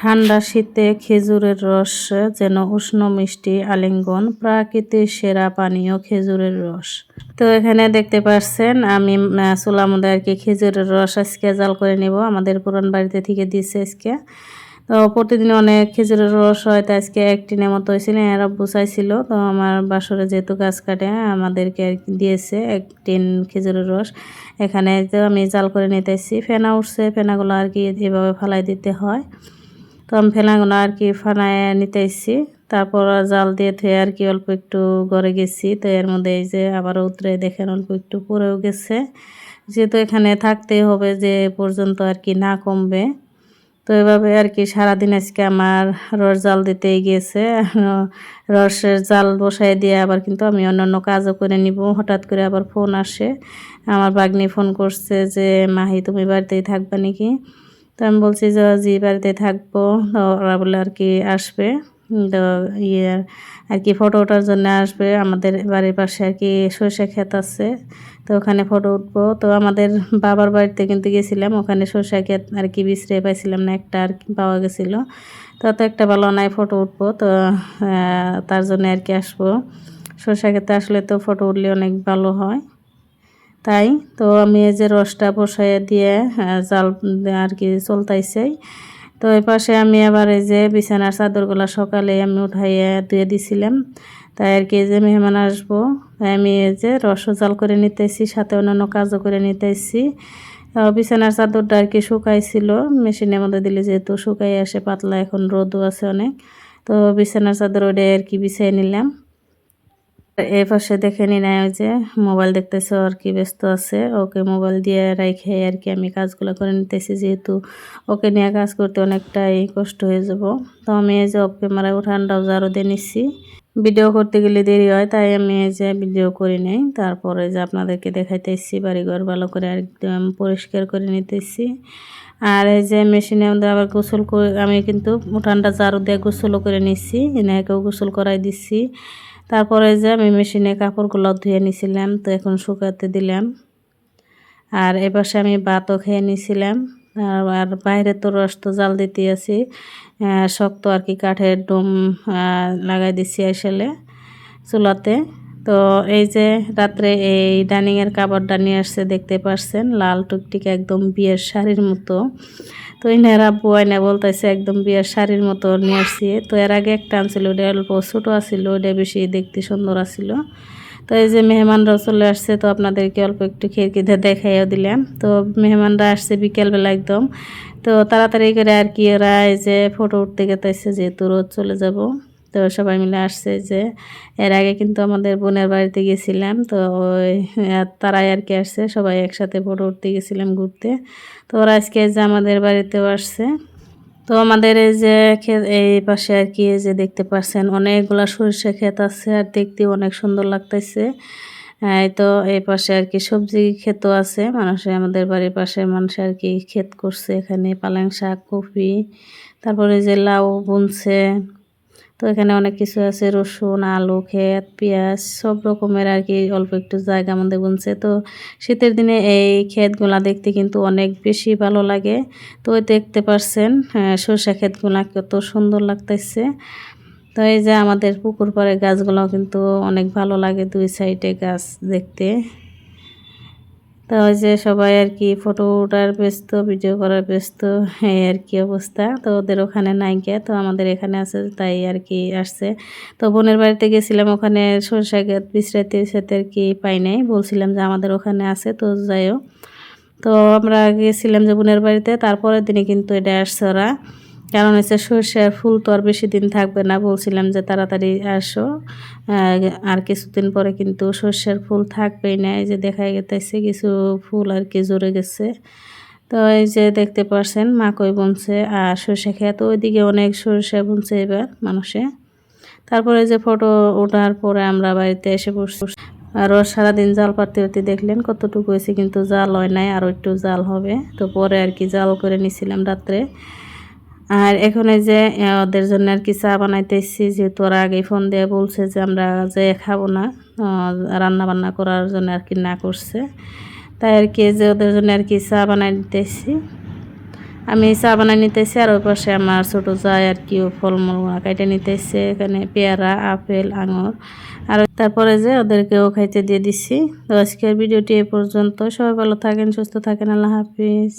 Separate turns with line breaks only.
ঠান্ডা শীতে খেজুরের রস যেন উষ্ণ মিষ্টি আলিঙ্গন, প্রাকৃতিক সেরা পানীয় খেজুরের রস। তো এখানে দেখতে পাচ্ছেন আমি মধ্যে আর কি খেজুরের রস আজকে জাল করে নেব। আমাদের পুরান বাড়িতে থেকে দিচ্ছে আজকে। তো প্রতিদিন অনেক খেজুরের রস হয়, তো আজকে এক টিনের মতো হয়েছিল, এরা বুঝাইছিল তো আমার বাসরে যেহেতু গাছ কাটে, আমাদেরকে আর দিয়েছে এক টিন খেজুরের রস। এখানে তো আমি জাল করে নিতেছি। ফেনা উঠছে, ফেনাগুলো আর কি এভাবে ফালাই দিতে হয়। তো আমি ফেনাগুলো আর কি ফানায় নিতেছি তারপর জাল দিয়ে ধুয়ে আর কি অল্প একটু গড়ে গেছি। তো এর মধ্যে এই যে আবার উতরে দেখেন অল্প একটু পরেও গেছে। যেহেতু এখানে থাকতে হবে যে পর্যন্ত আর কি না কমবে। তো এভাবে আর কি সারাদিন আজকে আমার রস জাল দিতেই গিয়েছে রসের জাল বসাই দিয়ে আবার কিন্তু আমি অন্যান্য কাজও করে নিব। হঠাৎ করে আবার ফোন আসে। আমার বাগনি ফোন করছে যে, মাহি, তুমি বাড়িতেই থাকবে নাকি? তো আমি বলছি যে জি, বাড়িতে থাকব। তো ওরা বলে আর কি আসবে? তো ইয়ে আর কি ফটো ওঠার জন্য আসবে। আমাদের বাড়ির পাশে আর কি সর্ষে ক্ষেত আছে, তো ওখানে ফটো উঠবো। তো আমাদের বাবার বাড়িতে কিন্তু গেছিলাম, ওখানে সর্ষে ক্ষেত আর কি বিছড়ে পাইছিলাম না, একটা আর কি পাওয়া গেছিল। তো তো একটা ভালো নাই ফটো উঠবো। তো তার জন্য আর কি আসব। সর্ষে ক্ষেতে আসলে তো ফটো উঠলে অনেক ভালো হয়। তাই তো আমি এই যে রসটা বসাই দিয়ে জাল আর কি চলতাইছে। তো এই পাশে আমি আবার এই যে বিছানার চাদরগুলো সকালে আমি উঠাইয়ে ধুয়ে দিছিলাম। তাই আর কি যে মেহমান আসব, তাই আমি এই যে রস জাল করে নিতেছি, সাথে অন্যান্য কাজও করে নিতেছি। বিছানার চাদরটা আর কি শুকাইছিল, মেশিনের মধ্যে দিলে যেহেতু শুকাই আসে, পাতলা এখন রোদও আছে অনেক। তো বিছানার চাদর ওটাই আর কি বিছাই নিলাম। এই পাশে দেখে নি না যে মোবাইল দেখতেছে আর কি ব্যস্ত আছে? ওকে মোবাইল দিয়ে রাখে আর কি আমি কাজগুলো করে নিতেছি, যেহেতু ওকে নিয়ে কাজ করতে অনেকটাই কষ্ট হয়ে যাব। তো আমি এই যে অফ ক্যামেরায় উঠানটাও জারো দিয়ে নিচ্ছি। ভিডিও করতে গেলে দেরি হয়, তাই আমি এই যে ভিডিও করি নেই। তারপরে যে আপনাদেরকে দেখাইতেছি, বাড়িঘর ভালো করে একদম পরিষ্কার করে নিতেছি। আর এই যে মেশিনে মধ্যে আবার গোসল করে, আমি কিন্তু উঠানটা জারু দিয়ে গোসলও করে নিচ্ছি এনাকেও গোসল করাই দিচ্ছি। তারপরে যে আমি মেশিনে কাপড়গুলো ধুয়ে নিছিলাম, তো এখন শুকাতে দিলাম। আর এপাশে আমি ভাতও খেয়ে নিছিলাম। আর বাইরে তো রস তো জাল দিতে আছি। শক্ত আর কি কাঠের ডোম লাগাই দিছি আসলে চুলাতে। তো এই যে রাত্রে এই ডাইনিংয়ের কাপড়টা নিয়ে আসছে, দেখতে পারছেন? লাল টুকটিকে একদম বিয়ের শাড়ির মতো। তো ইনারা বুয়াইনা বলতেছে, একদম বিয়ের শাড়ির মতো নিয়ে আসছি। তো এর আগে একটা আনছিল, ওটা অল্প ছোটো আসছিল ওটা বেশি দেখতে সুন্দর আসছিল তো এই যে মেহমানরাও চলে আসছে, তো আপনাদেরকে অল্প একটু খিড়কিতে দেখাইও দিলাম। তো মেহমানরা আসছে বিকেলবেলা একদম। তো তাড়াতাড়ি করে আর কি ওরা এই যে ফটো উঠতে গেতেছে যেহেতু রোদ চলে যাব। তো সবাই মিলে আসছে যে এর আগে কিন্তু আমাদের বোনের বাড়িতে গেছিলাম, তো ওই তারাই আর কি আসছে, সবাই একসাথে ফটো উঠতে গেছিলাম ঘুরতে। তো ওরা আজকে যে আমাদের বাড়িতেও আসছে। তো আমাদের এই যে এই পাশে আর কি যে দেখতে পাচ্ছেন অনেকগুলা সরিষা ক্ষেত আছে আর দেখতে অনেক সুন্দর লাগতেছে। তো এই পাশে আর কি সবজি ক্ষেতও আছে, মানুষে আমাদের বাড়ির পাশে মানুষ আর কি ক্ষেত করছে এখানে, পালং শাক, কপি, তারপরে যে লাউ বুনছে। তো এখানে অনেক কিছু আছে, রসুন, আলু, ক্ষেত, পেঁয়াজ, সব রকমের আর কি অল্প একটু জায়গা আমাদের বুনছে। তো শীতের দিনে এই ক্ষেতগুলা দেখতে কিন্তু অনেক বেশি ভালো লাগে। তো দেখতে পারছেন সরষা ক্ষেতগুলা কত সুন্দর লাগতেছে। তো এই যে আমাদের পুকুর পাড়ে গাছগুলো কিন্তু অনেক ভালো লাগে দুই সাইডে গাছ দেখতে। তো ওই যে সবাই আর কি ফটো ওঠার ব্যস্ত ভিডিও করার ব্যস্ত, এই আর কি অবস্থা। তো ওদের ওখানে নাই গিয়া, তো আমাদের এখানে আছে, তাই আর কি আসছে। তো বোনের বাড়িতে গেছিলাম, ওখানে সরষা গাছ বিশ্রাইতে সাথে আর কি পাই নাই। বলছিলাম যে আমাদের ওখানে আছে, তো যাইও। তো আমরা গেছিলাম যে বোনের বাড়িতে, তারপরের দিনে কিন্তু এটা আসছে ওরা। কারণ হচ্ছে সর্ষের ফুল তো আর বেশি দিন থাকবে না, বলছিলাম যে তাড়াতাড়ি আসো। আর কিছুদিন পরে কিন্তু সর্ষের ফুল থাকবেই না, এই যে দেখা গেতেছে কিছু ফুল আর কি জড়ে গেছে। তো এই যে দেখতে পারছেন মাকই বুনছে, আর সর্ষে খেত ওইদিকে অনেক সর্ষে বুনছে এবার মানুষে। তারপরে যে ফটো ওঠার পরে আমরা বাড়িতে এসে পড়ছি আরও সারাদিন জাল পারতে পারতে দেখলেন, কতটুকু হয়েছে কিন্তু জাল হয় নাই আরও একটু জাল হবে। তো পরে আর কি জাল করে নিছিলাম রাত্রে। আর এখন এই যে ওদের জন্য আর কি চা বানাইতেছি, যেহেতু ওরা আগে ফোন দিয়ে বলছে যে আমরা যে খাব না রান্না বান্না করার জন্য আর কি না করছে। তাই আর কি যে ওদের জন্য আর কি চা বানাই দিতেছি। আমি চা বানাই নিতেছি আর ওই পাশে আমার ছোট যায় আর কি ফলমূল কাইটে নিতেছে, এখানে পেয়ারা, আপেল, আঙুর। আর তারপরে যে ওদেরকেও খাইতে দিয়ে দিছি। তো আজকের ভিডিওটি এ পর্যন্ত। সবাই ভালো থাকেন, সুস্থ থাকেন, আল্লাহ হাফিজ।